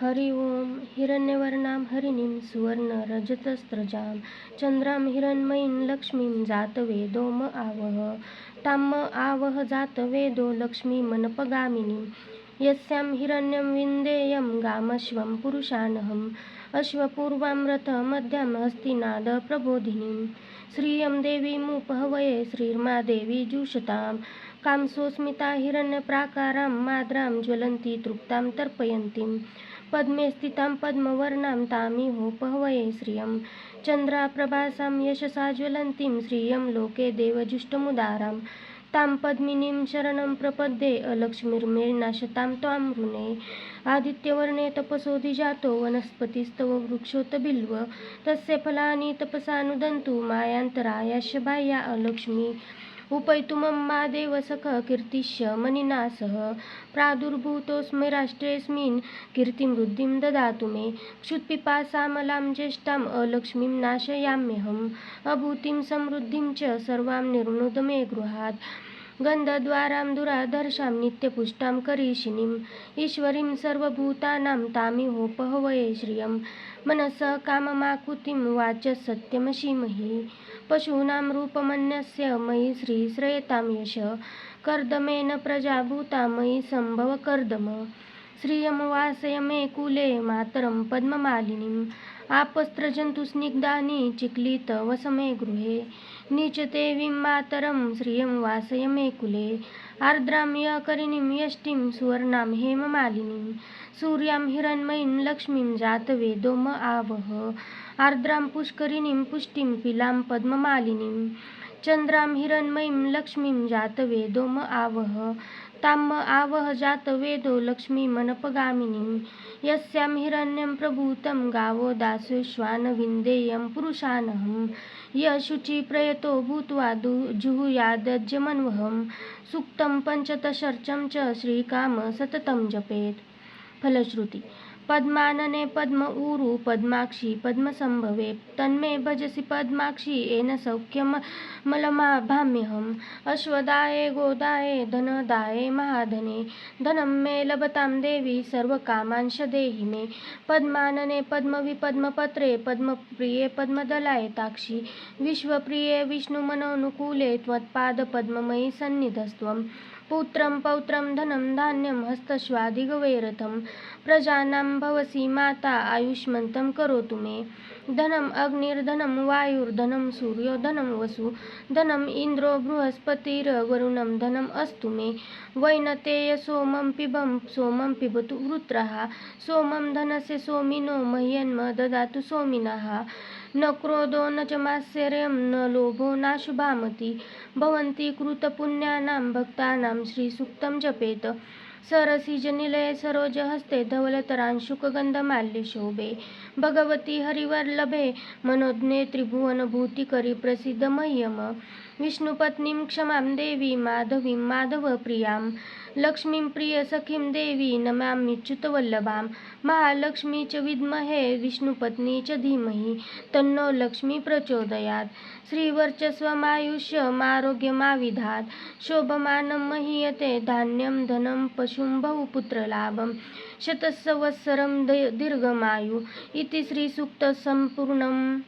हरि ओं हिरण्यवर्णां हरिणीं सुवर्णरजतस्त्रजां चन्द्रां हिरण्मयीं लक्ष्मीं जातवेदोम म आवह तां आवह जातवेदो लक्ष्मीमनपगामिनीं यस्यां हिरण्यं विन्देयं गामश्वं पुरुषानहम् अश्वपूर्वां रथमद्यां हस्तिनादप्रबोधिनीं श्रियं देवीमुपहवये श्रीर्मा देवी जुषतां कामसोऽस्मिता हिरण्यप्राकारां माद्रां ज्वलन्ती तृप्तां तर्पयन्तीं पद्मे स्थितां पद्मवर्णां तामिहोपहवये श्रियं। चन्द्राप्रभासां यशसा ज्वलन्तीं श्रियं लोके देवजुष्टमुदारां। तां पद्मिनीं शरणं प्रपद्ये अलक्ष्मीर्मेर्नाशतां त्वां ऋणे आदित्यवर्णे तपसोऽधिजातो वनस्पतिस्तव वृक्षोत बिल्व तस्य फलानि तपसा नुदन्तु मायान्तरायाश्च बाह्या अलक्ष्मी। उपैतु मम मा देव सखः कीर्तिश्च मणिना सह प्रादुर्भूतोऽस्मि राष्ट्रेऽस्मिन् ददातु मे। क्षुत्पिपासामलां ज्येष्ठाम् अलक्ष्मीं नाशयाम्यहम्। अभूतिं समृद्धिं च सर्वां निर्णुद मे गृहात्। गन्धद्वारां दुराधर्षां नित्यपुष्टां करीषिणीम् ईश्वरीं सर्वभूतानां तामिहोपहवये श्रियं। मनसः काममाकुतिं वाचः सत्यमशीमहि। पशूनां रूपमन्यस्य मयि श्रीश्रयतां यश। कर्दमेन प्रजाभूता मयि सम्भव कर्दम श्रियं वासय मे कुले मातरं पद्ममालिनीं। आपस्त्रजन्तुस्निग्धानि चिक्लितवसमे गृहे। वस मे गृहे मातरं श्रियं वासय मे कुले। आर्द्रां यकरिणीं यष्टिं सुवर्णां हेममालिनीं। सूर्यां हिरण्मयीं लक्ष्मीं जातवेदो म आवह। आर्द्रां पुष्करिणीं पुष्टिं पिलां पद्ममालिनीं। चन्द्रां हिरण्मयीं लक्ष्मीं जातवेदो म आवह तां जात आवह जातवेदो लक्ष्मीमनपगामिनीं यस्यां हिरण्यं प्रभूतं गावो दास्योश्वान पुरुषानहं। पुरुषानहम् य शुचिप्रयतो भूत्वा जुहुयादज्यमन्वहं सूक्तं पञ्चतशर्चं च श्रीकाम सततं जपेत्। फलश्रुती। पद्मानने पद्म ऊरु पद्माक्षी पद्मसंभवे तन्मे भजसि पद्माक्षी येन सौख्यमलभाम्यहम् अश्वदाये गोदाये धनदाये महाधने धनं मे लभतां देवी सर्वकामांश देहि मे पद्मानने पद्मविपद्मपत्रे पद्मप्रिये पद्मदलायताक्षि विश्वप्रिये विष्णुमनोनुकूले त्वत्पादपद्ममयि सन्निधस्त्वं पुत्रं पौत्रं धनं धान्यं हस्तश्वादिगवैरथं प्रजानां भवसि माता आयुष्मन्तं करोतु मे। धनम् अग्निर्धनं वायुर्धनं सूर्यो धनं वसु। धनम् इन्द्रो बृहस्पतिर्वरुणं धनम् अस्तु मे। वैनतेय सोमं पिबं सोमं पिबतु वृत्रः। सोमं धनस्य सोमिनो मह्यन्म ददातु सोमिनः। न क्रोधो न च मात्सर्यं न लोभो नाशुभामति। भवन्ति कृतपुण्यानां भक्तानां श्रीसूक्तं जपेत। सरसिजनिलये सरोजहस्ते धवलतरांशुकगन्धमाल्यशोभे भगवति हरिवल्लभे मनोज्ञे त्रिभुवनभूतिकरि प्रसिद्ध मह्यम। विष्णुपत्नीं क्षमां देवी माधवीं माधवप्रियां लक्ष्मीं प्रियसखीं देवी नमाम्यच्युतवल्लभां महालक्ष्मी च विद्महे विष्णुपत्नी च धीमहि तन्नो लक्ष्मी प्रचोदयात्। श्रीवर्चस्वमायुष्यमारोग्यमाविधात् शोभमानं महीयते धान्यं धनं पशुं बहुपुत्रलाभं शतसंवत्सरं दीर्घमायु। इति श्रीसूक्तसम्पूर्णम्।